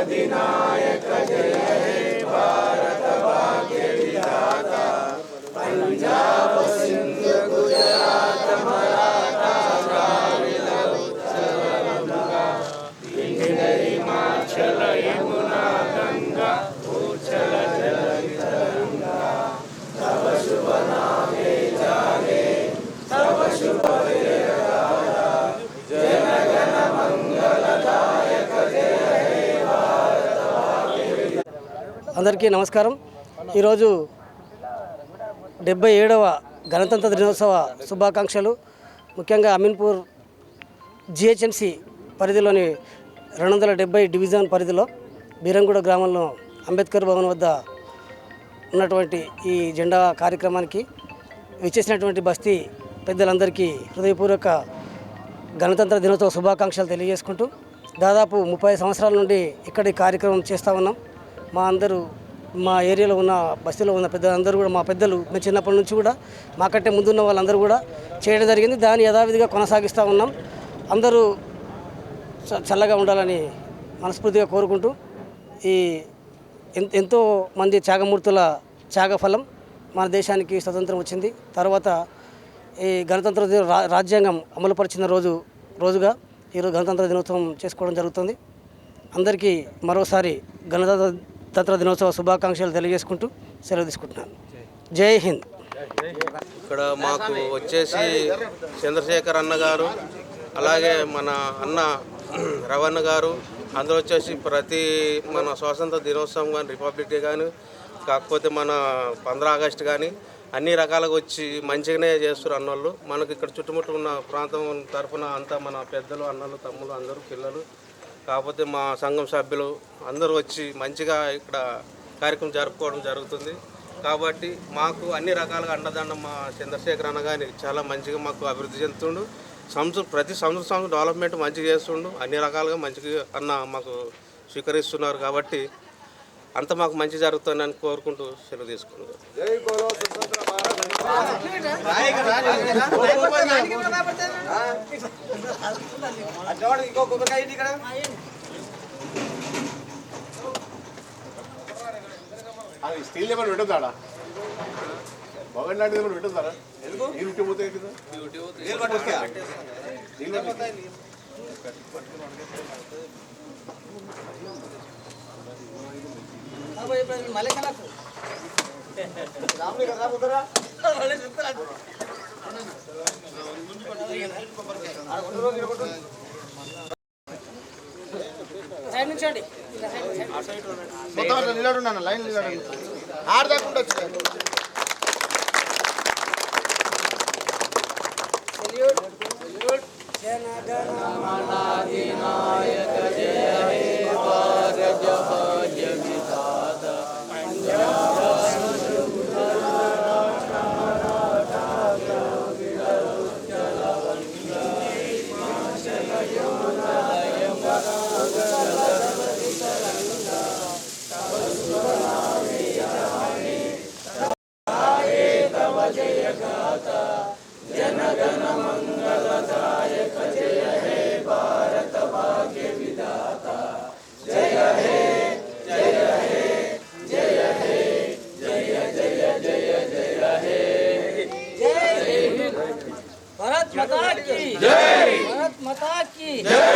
ఇన్ని నిన్ననే కదా. ఏ, మొత్తం మటనే అన్న. అందరికీ నమస్కారం. ఈరోజు డెబ్బై ఏడవ గణతంత్ర దినోత్సవ శుభాకాంక్షలు. ముఖ్యంగా అమీన్పూర్ జిహెచ్ఎంసి పరిధిలోని రెండు వందల డెబ్బై డివిజన్ పరిధిలో బీరంగూడ గ్రామంలో అంబేద్కర్ భవన్ వద్ద ఉన్నటువంటి ఈ జెండా కార్యక్రమానికి విచ్చేసినటువంటి బస్తీ పెద్దలందరికీ హృదయపూర్వక గణతంత్ర దినోత్సవ శుభాకాంక్షలు తెలియజేసుకుంటూ దాదాపు ముప్పై సంవత్సరాల నుండి ఇక్కడ ఈ కార్యక్రమం చేస్తూ ఉన్నాం. మా అందరూ మా ఏరియాలో ఉన్న బస్తీలో ఉన్న పెద్దలందరూ కూడా మా పెద్దలు మేము చిన్నప్పటి నుంచి కూడా మాకంటే ముందున్న వాళ్ళందరూ కూడా చేయడం జరిగింది. దాన్ని యథావిధిగా కొనసాగిస్తూ ఉన్నాం. అందరూ చ- చల్లగా ఉండాలని మనస్ఫూర్తిగా కోరుకుంటూ ఈ ఎంతో మంది త్యాగమూర్తుల త్యాగఫలం మన దేశానికి స్వతంత్రం వచ్చింది. తర్వాత ఈ గణతంత్ర దిన రా- రాజ్యాంగం అమలుపరిచిన రోజు రోజుగా ఈరోజు గణతంత్ర దినోత్సవం చేసుకోవడం జరుగుతుంది. అందరికీ మరోసారి గణతంత్ర దినోత్సవ శుభాకాంక్షలు తెలియజేసుకుంటూ సెలవు తీసుకుంటున్నాను. జై హింద్. ఇక్కడ మాకు వచ్చేసి చంద్రశేఖర్ అన్న గారు అలాగే మన అన్న రవణ గారు అందరూ వచ్చేసి ప్రతి మన స్వాతంత్ర దినోత్సవం కానీ రిపబ్లిక్ డే కానీ కాకపోతే మన పంద్రా ఆగస్ట్ కానీ అన్ని రకాలుగా వచ్చి మంచిగానే చేస్తారు అన్నోళ్ళు. మనకి ఇక్కడ చుట్టుముట్టు ఉన్న ప్రాంతం తరఫున అంతా మన పెద్దలు అన్నలు తమ్ములు అందరూ పిల్లలు కాకపోతే మా సంఘం సభ్యులు అందరూ వచ్చి మంచిగా ఇక్కడ కార్యక్రమం జరుపుకోవడం జరుగుతుంది. కాబట్టి మాకు అన్ని రకాలుగా అండదండం మా చంద్రశేఖర్ అన్న కానీ చాలా మంచిగా మాకు అభివృద్ధి చెందుతుండు. సంవత్సరం ప్రతి సంవత్సరం సంవత్సరం డెవలప్మెంట్ మంచిగా చేస్తుండు. అన్ని రకాలుగా మంచిగా అన్న మాకు స్వీకరిస్తున్నారు కాబట్టి అంత మాకు మంచి జరుగుతుందని కోరుకుంటూ సెలవు తీసుకున్నాను అది స్టీల్ ఏమైనా పెట్టుతాడా బగన్ లాంటిది ఏమైనా పెట్టుతారా కదా? సైడ్ నుంచండి మొత్తం అట్లా నిలబడున్నాను లైన్ నిలబడి ఆడదాకుండా जय गाता जन गण मंगलदायक जय हे भारत भाग्य विदाता जय हे जय हे जय हे जय जय जय जय हे जय भारत माता की जय भारत माता की जय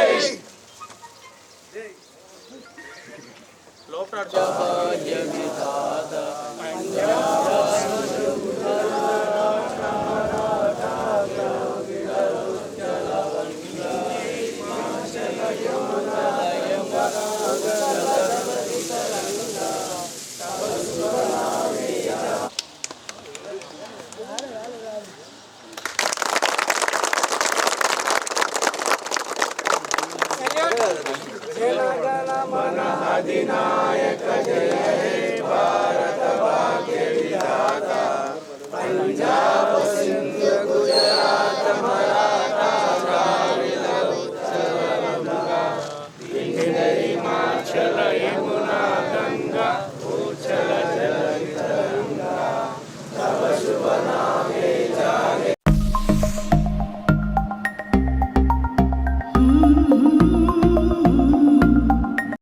मन अधिनायक जय हे भारत भाग्य विधाता पंजाब